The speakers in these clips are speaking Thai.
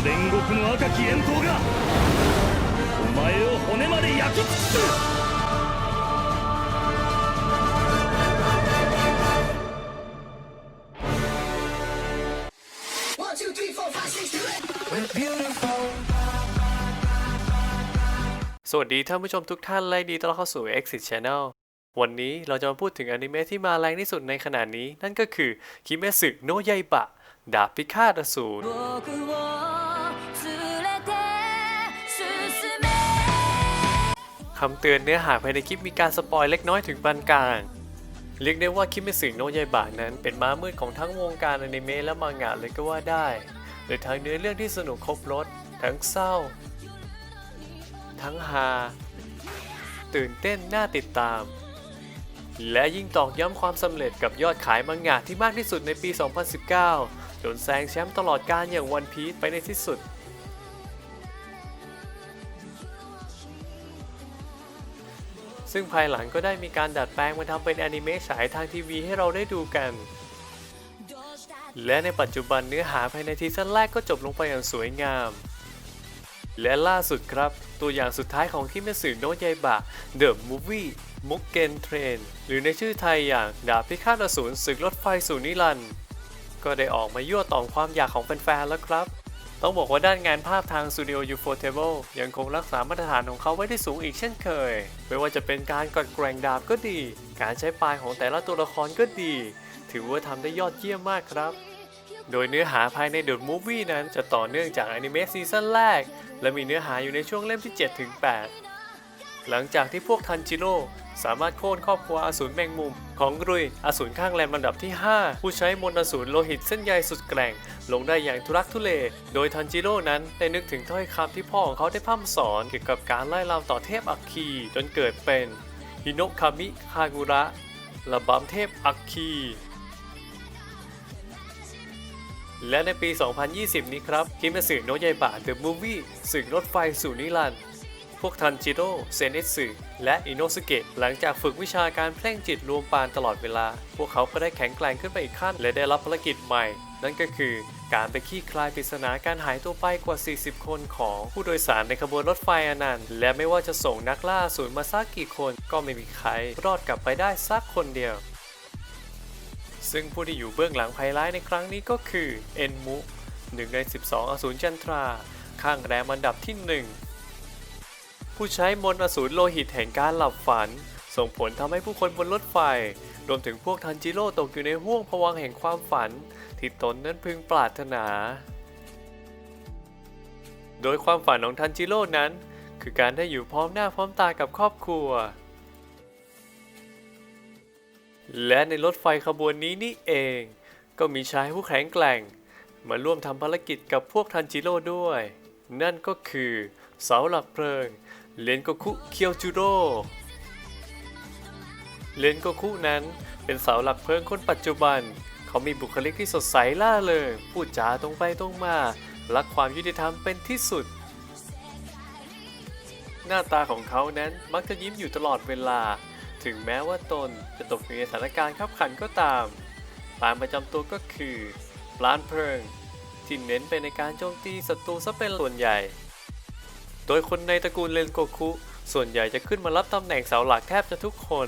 煉獄の赤き炎刀がお前を骨まで焼き尽くす One, two, three, four, five, six, seven. สวัสดีท่านผู้ชมทุกท่านและดีต้อนรับเข้าสู่ Exit Channel วันนี้เราจะมาพูดถึงอนิเมะที่มาแรงที่สุดในขณะนี้ นั่นก็คือคิเมสึโนะยายบะ ดาบพิฆาตอสูร คำเตือนเนื้อหาภายในคลิปมีการสปอยเล็กน้อยถึงปานกลาง เรียกได้ว่าคิเมสึโนะยายบะนั้น เป็นม้ามืดของทั้งวงการอนิเมะและมังงะเลยก็ว่าได้ โดยทั้งเนื้อเรื่องที่สนุกครบรสทั้งเศร้า ทั้งฮา ตื่นเต้นน่าติดตาม และยิ่งตอกย้ำความสำเร็จกับยอดขายมังงะที่มากที่สุดในปี 2019 จนแซงแชมป์ตลอดการอย่างวันพี e ไปในที่สุด ซึ่งภายหลังก็ได้มีการดัดแปลงมาทำเป็นแอนิเมะฉายทางทีวีให้เราได้ดูกัน และในปัจจุบันเนื้อหาภายในทีซั่นแรกก็จบลงไปอย่างสวยงาม และล่าสุดครับ ตัวอย่างสุดท้ายของคิเมสึโนะยายบะ The Movie มุกเกนเทรน หรือในชื่อไทยอย่างดาบพิฆาตอสูรศึกรถไฟสู่นิรันด์ก็ได้ออกมายั่วต่อมความอยากของแฟนๆแล้วครับ ต้องบอกว่าด้านงานภาพทางสตูดิโอ Ufotable ยังคงรักษามาตรฐานของเขาไว้ได้สูงอีกเช่นเคย ไม่ว่าจะเป็นการกดแกร่งดาบก็ดี การใช้ปลายของแต่ละตัวละครก็ดี ถือว่าทำได้ยอดเยี่ยมมากครับ โดยเนื้อหาภายใน The Movie นั้นจะต่อเนื่องจากอนิเมะซีซั่นแรก และมีเนื้อหาอยู่ในช่วงเล่มที่7ถึง8หลังจากที่พวกทันจิโร่ สามารถโค่นครอบครัวอสูรแมงมุม ของรุยอสูรข้างแรมลำดับที่ 5 ผู้ใช้มนต์อสูรโลหิตเส้นใยสุดแกร่ง ลงได้อย่างทุรักทุเล โดยทันจิโร่นั้นได้นึกถึงถ้อยคำที่พ่อของเขาได้พร่ำสอนเกี่ยวกับการไล่ลามต่อเทพอัคคีจนเกิดเป็นฮิโนะคามิคากุระระบำเทพอัคคีและในปี 2020 นี้ครับคิเมสึโนะยายบะ The Movie สึกรถไฟสู่นิรันดร์พวกทันจิโร่เซเนสึ และอิโนสุเกะหลังจากฝึกวิชาการเพ่งจิตรวมปานตลอดเวลา พวกเขาก็ได้แข็งแกร่งขึ้นไปอีกขั้น และได้รับภารกิจใหม่ นั่นก็คือการไปขี้คลายปริศนาการหายตัวไปกว่า 40 คนของผู้โดยสารในขบวนรถไฟอนันต์ และไม่ว่าจะส่งนักล่าอสูรมาสักกี่คนก็ไม่มีใครรอดกลับไปได้สักคนเดียว ซึ่งผู้ที่อยู่เบื้องหลังภัยร้ายในครั้งนี้ก็คือเอ็นมุหนึ่งใน 12 อสูรจันทรา ข้างแรมอันดับที่ 1 ผู้ใช้มนต์อสูรโลหิตแห่งการหลับฝัน ส่งผลทำให้ผู้คนบนรถไฟ รวมถึงพวกทันจิโร่ตกอยู่ในห่วงภวังแห่งความฝัน ที่ตนนั้นพึงปรารถนา โดยความฝันของทันจิโร่นั้น คือการได้อยู่พร้อมหน้าพร้อมตากับครอบครัว และในรถไฟขบวนนี้นี่เอง ก็มีชายผู้แข็งแกร่ง มาร่วมทำภารกิจกับพวกทันจิโร่ด้วย นั่นก็คือเสาหลักเพลิง เลนโกคุเคียวจูโร่เลนโกคุนั้นเป็นเสาหลักเพิงคนปัจจุบัน เขามีบุคลิกที่สดใสล่าเริงพูดจาตรงไปตรงมารักความยุติธรรมเป็นที่สุด หน้าตาของเขานั้นมักจะยิ้มอยู่ตลอดเวลา ถึงแม้ว่าตนจะตกอยู่ในสถานการณ์ขับขันก็ตามปานประจำตัวก็คือปลานเพลิง ที่เน้นไปในการโจมตีศัตรูซะเป็นส่วนใหญ่ โดยคนในตระกูลเลนโกคุ ส่วนใหญ่จะขึ้นมารับตำแหน่งเสาหลักแทบจะทุกคน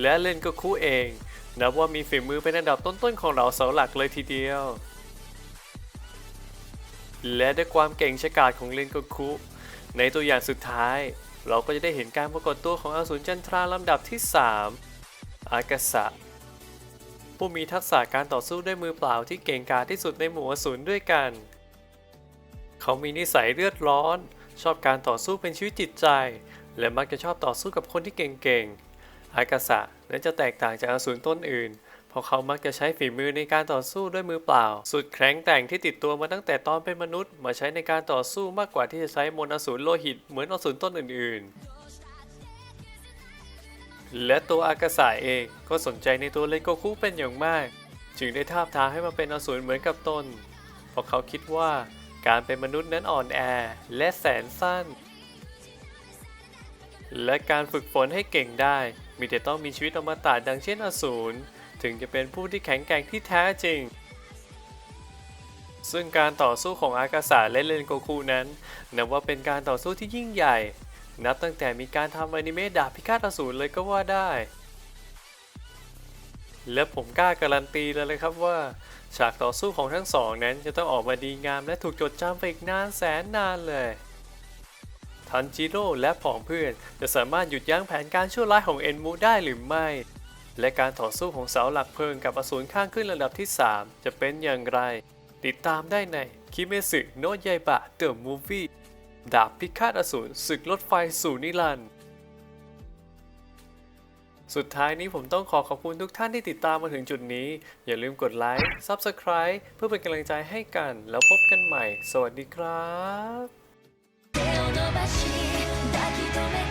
และเลนโกคุเอง นับว่ามีฝีมือเป็นอันดับต้นๆของเราเสาหลักเลยทีเดียว และด้วยความเก่งฉกาจของเลนโกคุ ในตัวอย่างสุดท้าย เราก็จะได้เห็นการปรากฏตัวของอสูรจันทราลำดับที่ 3 อากาสะผู้มีทักษะการต่อสู้ด้วยมือเปล่าที่เก่งกาจที่สุดในหมู่อสูรด้วยกัน เขามีนิสัยเลือดร้อน ชอบการต่อสู้เป็นชีวิตจิตใจ และมักจะชอบต่อสู้กับคนที่เก่งๆ อากาสะนั้นจะแตกต่างจากอสูรต้นอื่น เพราะเขามักจะใช้ฝีมือในการต่อสู้ด้วยมือเปล่า สุดแข็งแกร่งที่ติดตัวมาตั้งแต่ตอนเป็นมนุษย์ มาใช้ในการต่อสู้มากกว่าที่จะใช้มนอสูรโลหิตเหมือนอสูรต้นอื่นๆ และตัวอากาสะเองก็สนใจในตัวเลโกคุเป็นอย่างมาก จึงได้ทาบทามให้มาเป็นอสูรเหมือนกับตนเพราะเขาคิดว่า การเป็นมนุษย์นั้นอ่อนแอและแสนสั้น และการฝึกฝนให้เก่งได้ มีแต่ต้องมีชีวิตอมตะดังเช่นอสูร ถึงจะเป็นผู้ที่แข็งแกร่งที่แท้จริง ซึ่งการต่อสู้ของอากาศะและเรนโกคูนั้น นับว่าเป็นการต่อสู้ที่ยิ่งใหญ่ นับตั้งแต่มีการทำอนิเมะดาบพิฆาตอสูรเลยก็ว่าได้ และผมกล้าการันตีเลยเลยครับว่า ฉากต่อสู้ของทั้งสองนั้นจะต้องออกมาดีงามและถูกจดจำไปอีกนานแสนนานเลยทันจิโร่และผองเพื่อนจะสามารถหยุดยั้งแผนการชั่วร้ายของเอ็นมูได้หรือไม่ และการต่อสู้ของเสาหลักเพลิงกับอสูรข้างขึ้นระดับที่ 3 จะเป็นอย่างไร ติดตามได้ในคิเมสึโนะยายบะเดอะมูฟวี่ดาบพิฆาตอสูรศึกรถไฟสู่นิรันดร์ สุดท้ายนี้ผมต้องขอขอบคุณทุกท่านที่ติดตามมาถึงจุดนี้ อย่าลืมกดไลค์ Subscribe เพื่อเป็นกำลังใจให้กัน แล้วพบกันใหม่ สวัสดีครับ